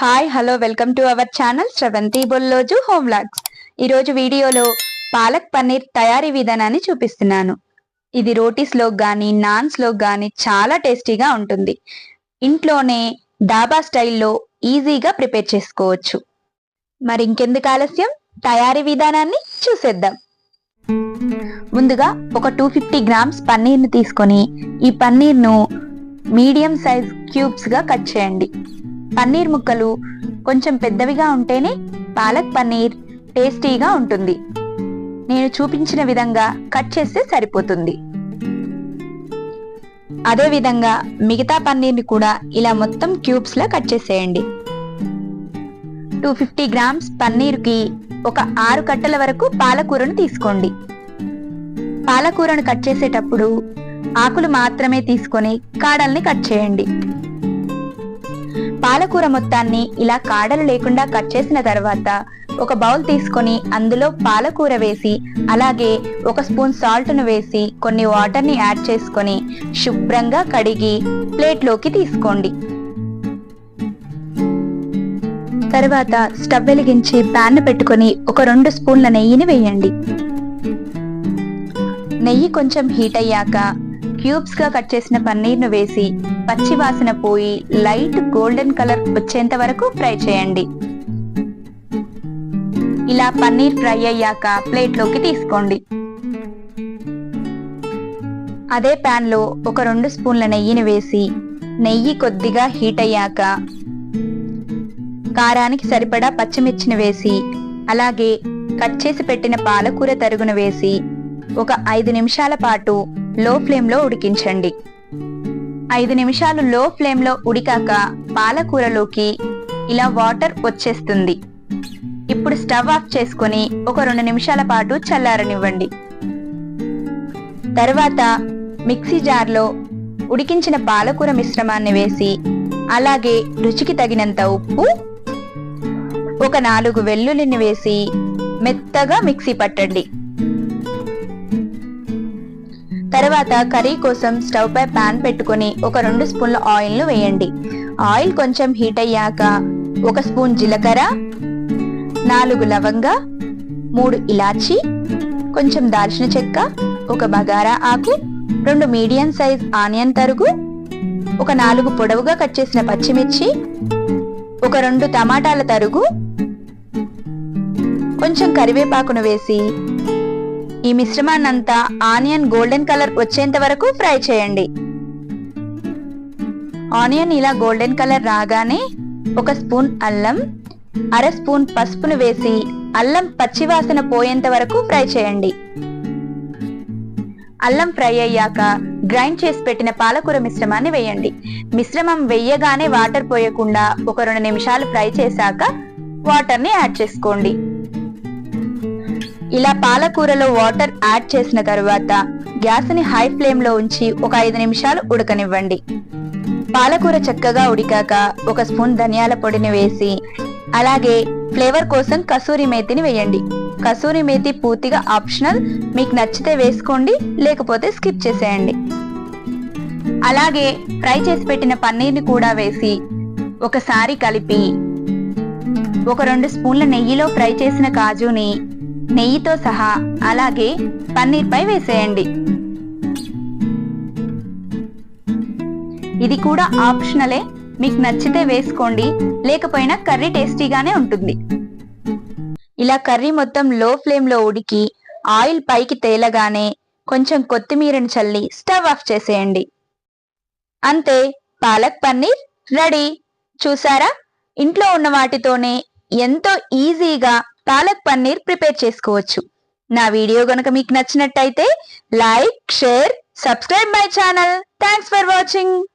Hi hello welcome to our channel Sravanthi Bolloju home vlogs ఈరోజు వీడియోలో పాలక్ పన్నీర్ తయారీ విధానాన్ని చూపిస్తున్నాను. ఇది రోటీస్లో కానీ నాన్స్లో కానీ చాలా టేస్టీగా ఉంటుంది. ఇంట్లోనే డాబా స్టైల్లో ఈజీగా ప్రిపేర్ చేసుకోవచ్చు. మరి ఇంకెందుకు ఆలస్యం? తయారీ విధానాన్ని చూసేద్దాం. ముందుగా ఒక టూ ఫిఫ్టీ గ్రామ్స్ పన్నీర్ని తీసుకొని ఈ పన్నీర్ను మీడియం సైజ్ క్యూబ్స్గా కట్ చేయండి. పన్నీర్ ముక్కలు కొంచెం పెద్దవిగా ఉంటేనే పాలక్ పన్నీర్ టేస్టీగా ఉంటుంది. నేను చూపించిన విధంగా కట్ చేస్తే సరిపోతుంది. అదే విధంగా మిగతా పన్నీర్ని కూడా ఇలా మొత్తం క్యూబ్స్లో కట్ చేసేయండి. టూ ఫిఫ్టీ గ్రామ్స్ పన్నీర్కి ఒక ఆరు కట్టల వరకు పాలకూరను తీసుకోండి. పాలకూరను కట్ చేసేటప్పుడు ఆకులు మాత్రమే తీసుకొని కాడల్ని కట్ చేయండి. పాలకూర మొత్తాన్ని ఇలా కాడలు లేకుండా కట్ చేసిన తర్వాత ఒక బౌల్ తీసుకొని అందులో పాలకూర వేసి అలాగే ఒక స్పూన్ సాల్ట్ను వేసి కొన్ని వాటర్ని యాడ్ చేసుకొని శుభ్రంగా కడిగి ప్లేట్లోకి తీసుకోండి. తర్వాత స్టవ్ వెలిగించి ప్యాన్ పెట్టుకొని ఒక రెండు స్పూన్ల నెయ్యిని వేయండి. నెయ్యి కొంచెం హీట్ అయ్యాక క్యూబ్స్గా కట్ చేసిన పన్నీర్ను వేసి పచ్చి వాసన పోయి లైట్ గోల్డెన్ కలర్ వచ్చేంత వరకు ఫ్రై చేయండి. ఇలా పన్నీర్ ఫ్రై అయ్యాక ప్లేట్లోకి తీసుకోండి. అదే ప్యాన్లో ఒక రెండు స్పూన్ల నెయ్యిని వేసి నెయ్యి కొద్దిగా హీట్ అయ్యాక కారానికి సరిపడా పచ్చిమిర్చిని వేసి అలాగే కట్ చేసి పెట్టిన పాలకూర తరుగును వేసి ఒక ఐదు నిమిషాల పాటు లో ఫ్లేమ్లో ఉడికించండి. ఐదు నిమిషాలు లో ఫ్లేమ్లో ఉడికాక పాలకూరలోకి ఇలా వాటర్ వచ్చేస్తుంది. ఇప్పుడు స్టవ్ ఆఫ్ చేసుకొని ఒక రెండు నిమిషాల పాటు చల్లారనివ్వండి. తర్వాత మిక్సీ జార్లో ఉడికించిన పాలకూర మిశ్రమాన్ని వేసి అలాగే రుచికి తగినంత ఉప్పు ఒక నాలుగు వెల్లుల్లిని వేసి మెత్తగా మిక్సీ పట్టండి. తర్వాత కర్రీ కోసం స్టవ్ పై పాన్ పెట్టుకొని ఒక రెండు స్పూన్ల ఆయిల్ను వేయండి. ఆయిల్ కొంచెం హీట్ అయ్యాక ఒక స్పూన్ జీలకర్ర నాలుగు లవంగ మూడు ఇలాచి కొంచెం దాల్చిన చెక్క ఒక బగారా ఆకు రెండు మీడియం సైజ్ ఆనియన్ తరుగు ఒక నాలుగు పొడవుగా కట్ చేసిన పచ్చిమిర్చి ఒక రెండు టమాటాల తరుగు కొంచెం కరివేపాకును వేసి ఈ మిశ్రమాన్నంతా ఆనియన్ గోల్డెన్ కలర్ వచ్చేంత వరకు ఫ్రై చేయండి. ఆనియన్ ఇలా గోల్డెన్ కలర్ రాగానే ఒక స్పూన్ అల్లం అర స్పూన్ పసుపును వేసి అల్లం పచ్చివాసన పోయేంత వరకు ఫ్రై చేయండి. అల్లం ఫ్రై అయ్యాక గ్రైండ్ చేసి పెట్టిన పాలకూర మిశ్రమాన్ని వేయండి. మిశ్రమం వెయ్యగానే వాటర్ పోయకుండా ఒక రెండు నిమిషాలు ఫ్రై చేశాక వాటర్ని యాడ్ చేసుకోండి. ఇలా పాలకూరలో వాటర్ యాడ్ చేసిన తరువాత గ్యాస్ని హై ఫ్లేమ్లో ఉంచి ఒక ఐదు నిమిషాలు ఉడకనివ్వండి. పాలకూర చక్కగా ఉడికాక ఒక స్పూన్ ధనియాల పొడిని వేసి అలాగే ఫ్లేవర్ కోసం కసూరి మేతిని వేయండి. కసూరి మేతి పూర్తిగా ఆప్షనల్. మీకు నచ్చితే వేసుకోండి లేకపోతే స్కిప్ చేసేయండి. అలాగే ఫ్రై చేసి పెట్టిన పన్నీర్ని కూడా వేసి ఒకసారి కలిపి ఒక రెండు స్పూన్ల నెయ్యిలో ఫ్రై చేసిన కాజుని నెయ్యితో సహా అలాగే పన్నీర్పై వేసేయండి. ఇది కూడా ఆప్షనలే. మీకు నచ్చితే వేసుకోండి. లేకపోయినా కర్రీ టేస్టీగానే ఉంటుంది. ఇలా కర్రీ మొత్తం లో ఫ్లేమ్లో ఉడికి ఆయిల్ పైకి తేలగానే కొంచెం కొత్తిమీరని చల్లి స్టవ్ ఆఫ్ చేసేయండి. అంతే పాలక్ పన్నీర్ రెడీ. చూసారా? ఇంట్లో ఉన్న వాటితోనే ఎంతో ఈజీగా పాలక్ పన్నీర్ ప్రిపేర్ చేసుకోవచ్చు. నా వీడియో గనుక మీకు నచ్చినట్టయితే like share subscribe my channel. Thanks for watching.